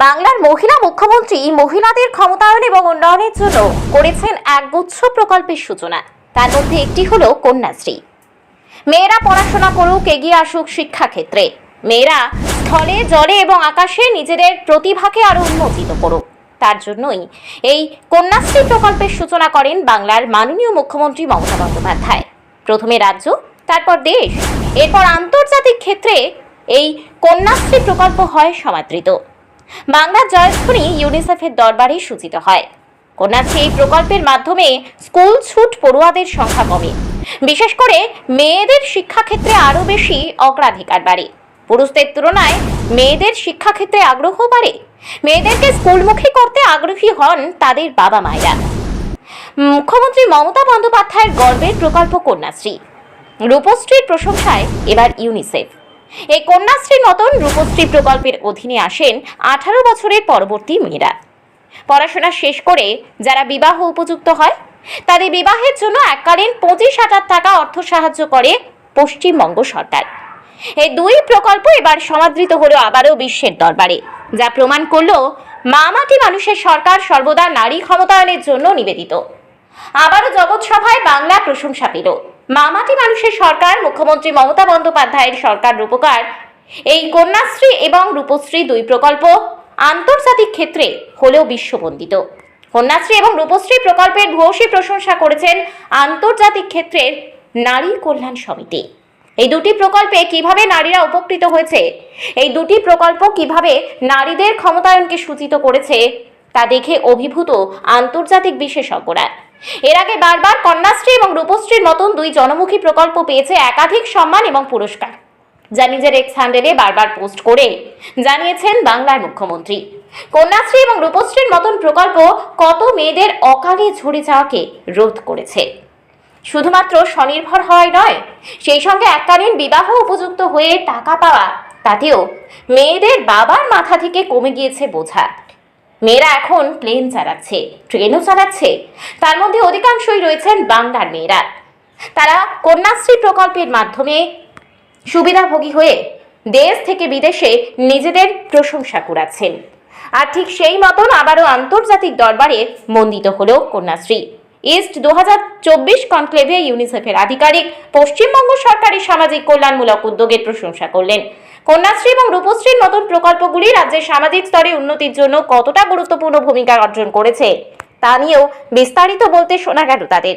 বাংলার মহিলা মুখ্যমন্ত্রী মহিলাদের ক্ষমতায়ন এবং উন্নয়নের জন্য করেছেন একগুচ্ছ প্রকল্পের সূচনা। তার মধ্যে একটি হলো কন্যাশ্রী। মেয়েরা পড়াশোনা করুক, এগিয়ে আসুক শিক্ষাক্ষেত্রে। মেয়েরা স্থলে, জলে এবং আকাশে নিজেদের প্রতিভাকে আরও উন্মোচিত করুক। তার জন্যই এই কন্যাশ্রী প্রকল্পের সূচনা করেন বাংলার মাননীয় মুখ্যমন্ত্রী মমতা বন্দ্যোপাধ্যায়। প্রথমে রাজ্য, তারপর দেশ। এরপর আন্তর্জাতিক ক্ষেত্রে এই কন্যাশ্রী প্রকল্প হয় সমাদৃত। বাংলার জয়ধ্বনি ইউনিসেফের দরবারে সূচিত হয়। কন্যাশ্রী এই প্রকল্পের মাধ্যমে স্কুল ছুট পড়ুয়াদের সংখ্যা কমে। বিশেষ করে মেয়েদের শিক্ষাক্ষেত্রে আরও বেশি অগ্রাধিকার বাড়ে। পুরুষদের তুলনায় মেয়েদের শিক্ষাক্ষেত্রে আগ্রহ বাড়ে। মেয়েদেরকে স্কুলমুখী করতে আগ্রহী হন তাদের বাবা মায়েরা। মুখ্যমন্ত্রী মমতা বন্দ্যোপাধ্যায়ের গর্বের প্রকল্প কন্যাশ্রী। রূপশ্রীর প্রশংসায় এবার ইউনিসেফ। এই কন্যাশ্রী মতন রূপশ্রী প্রকল্পের অধীনে আসেন আঠারো বছরের পরবর্তী মেয়েরা। পড়াশোনা শেষ করে যারা বিবাহ উপযুক্ত হয়, তাদের বিবাহের জন্য এককালীন পঁচিশ হাজার টাকা অর্থ সাহায্য করে পশ্চিমবঙ্গ সরকার। এই দুই প্রকল্প এবার সমাদৃত হলো আবারও বিশ্বের দরবারে, যা প্রমাণ করল মা মাটি মানুষের সরকার সর্বদা নারী ক্ষমতায়নের জন্য নিবেদিত। আবারও জগৎসভায় বাংলা প্রশংসা পেল। মামাটি মানুষের সরকার, মুখ্যমন্ত্রী মমতা বন্দ্যোপাধ্যায়ের সরকার রূপকার। এই কন্যাশ্রী এবং রূপশ্রী দুই প্রকল্প আন্তর্জাতিক ক্ষেত্রে হলেও বিশ্ববন্দিত। কন্যাশ্রী এবং রূপশ্রী প্রকল্পের ভূয়সী প্রশংসা করেছেন আন্তর্জাতিক ক্ষেত্রের নারী কল্যাণ সমিতি। এই দুটি প্রকল্পে কীভাবে নারীরা উপকৃত হয়েছে, এই দুটি প্রকল্প কীভাবে নারীদের ক্ষমতায়নকে সূচিত করেছে, তা দেখে অভিভূত আন্তর্জাতিক বিশেষজ্ঞরা। এর আগে বারবার কন্যাশ্রী এবং রূপশ্রীর মতন দুই জনমুখী প্রকল্প পেয়েছে একাধিক সম্মান এবং পুরস্কার, যা নিজের এক্স হ্যান্ডেলে বারবার পোস্ট করে, জানিয়েছেন বাংলার মুখ্যমন্ত্রী। কন্যাশ্রী এবং রূপশ্রীর মতন প্রকল্প কত মেয়েদের অকালে ঝরে যাওয়াকে রোধ করেছে। শুধুমাত্র স্বনির্ভর হওয়াই নয়, সেই সঙ্গে এককালীন বিবাহ উপযুক্ত হয়ে টাকা পাওয়া, তাতেও মেয়েদের বাবার মাথা থেকে কমে গিয়েছে বোঝা। মেয়েরা এখন প্লেন চালাচ্ছে ট্রেনও চালাচ্ছে। তার মধ্যে অধিকাংশই রয়েছেন বাংলার মেয়েরা। তারা কন্যাশ্রী প্রকল্পের মাধ্যমে সুবিধাভোগী হয়ে দেশ থেকে বিদেশে নিজেদের প্রশংসা কুড়াচ্ছেন। আর ঠিক সেই মতন আবারও আন্তর্জাতিক দরবারে মন্দিত হল কন্যাশ্রী। ইস্ট দু হাজার চব্বিশ কনক্লেভে ইউনিসেফের আধিকারিক পশ্চিমবঙ্গ সরকারের সামাজিক কল্যাণমূলক উদ্যোগের প্রশংসা করলেন। কন্যাশ্রী এবং রূপশ্রীর নতুন প্রকল্পগুলি রাজ্যের সামাজিক স্তরে উন্নতির জন্য কতটা গুরুত্বপূর্ণ ভূমিকা অর্জন করেছে, তা নিয়েও বিস্তারিত বলতে শোনা গেল তাদের।